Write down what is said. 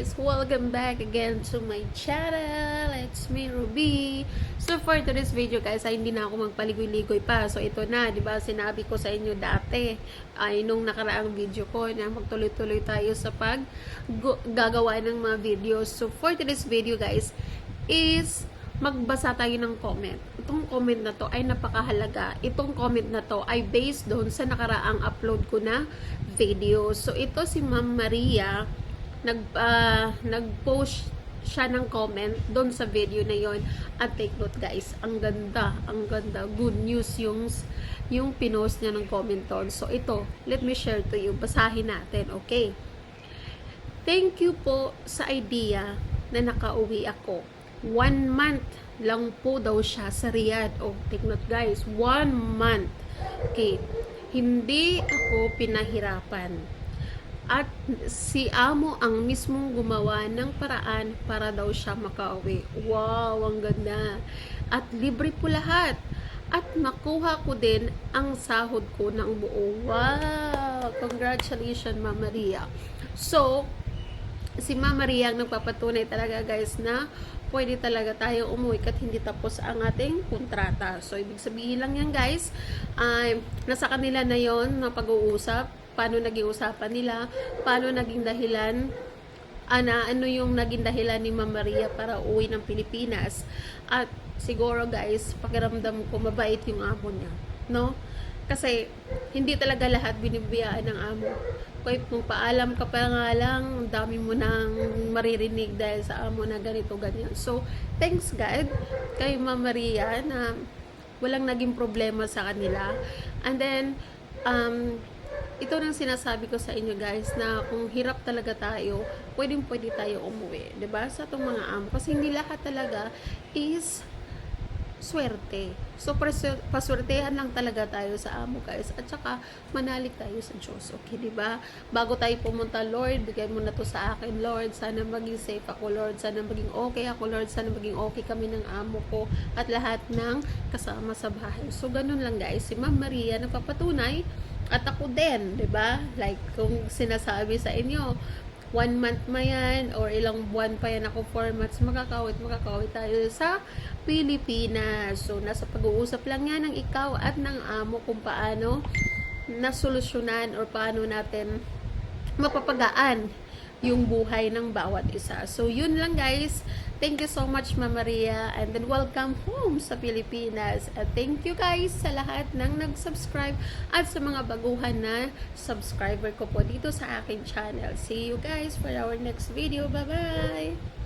guys! Welcome back again to my channel. It's me, Ruby. So for today's video guys, ay hindi na ako magpaligoy-ligoy pa. So ito na, di ba sinabi ko sa inyo dati, ay nung nakaraang video ko na magtuloy-tuloy tayo sa pag gagawa ng mga videos. So for today's video guys, is magbasa tayo ng comment. Itong comment na to ay napakahalaga. Itong comment na to ay based doon sa nakaraang upload ko na video. So ito si Ma'am Maria nag ah, nag-post siya ng comment doon sa video na yon at take note guys ang ganda ang ganda. Good news yung yung pinost niya ng comment doon so ito let me share to you. Basahin natin okay? Thank you po sa idea na nakauwi ako. One month lang po daw siya sa Riyadh. Oh take note guys. One month. Okay. Hindi ako pinahirapan at si amo ang mismong gumawa ng paraan para daw siya makauwi. Wow, ang ganda. At libre po lahat. At makuha ko din ang sahod ko ng buo. Wow! Congratulations, Mama Maria. So, si Mama Maria ang nagpapatunay talaga guys na pwede talaga tayo umuwi kat hindi tapos ang ating kontrata. So, ibig sabihin lang yan guys, ay nasa kanila na yon na pag-uusap, paano naging usapan nila, paano naging dahilan, ana, ano yung naging dahilan ni Ma'am Maria para uwi ng Pilipinas. At siguro guys, pakiramdam ko mabait yung amo niya. No? Kasi hindi talaga lahat binibiyaan ng amo. Kaya kung paalam ka pa nga lang, ang dami mo nang maririnig dahil sa amo na ganito, ganyan. So, thanks God kay Ma'am Maria na walang naging problema sa kanila. And then, um, ito nang sinasabi ko sa inyo guys na kung hirap talaga tayo, pwedeng pwede tayo umuwi. ba Sa itong mga amo. Kasi hindi lahat talaga is swerte. So, paswertehan lang talaga tayo sa amo, guys. At saka, manalig tayo sa Diyos. Okay, di ba? Bago tayo pumunta, Lord, bigay mo na to sa akin, Lord. Sana maging safe ako, Lord. Sana maging okay ako, Lord. Sana maging okay kami ng amo ko at lahat ng kasama sa bahay. So, ganun lang, guys. Si Ma'am Maria, nagpapatunay at ako din, di ba? Like, kung sinasabi sa inyo, one month ma yan or ilang buwan pa yan ako four months makakawit makakawit tayo sa Pilipinas so nasa pag-uusap lang yan ng ikaw at ng amo kung paano nasolusyonan or paano natin mapapagaan yung buhay ng bawat isa. So, yun lang guys. Thank you so much, Mama Maria. And then, welcome home sa Pilipinas. At thank you guys sa lahat ng nag-subscribe at sa mga baguhan na subscriber ko po dito sa aking channel. See you guys for our next video. Bye-bye!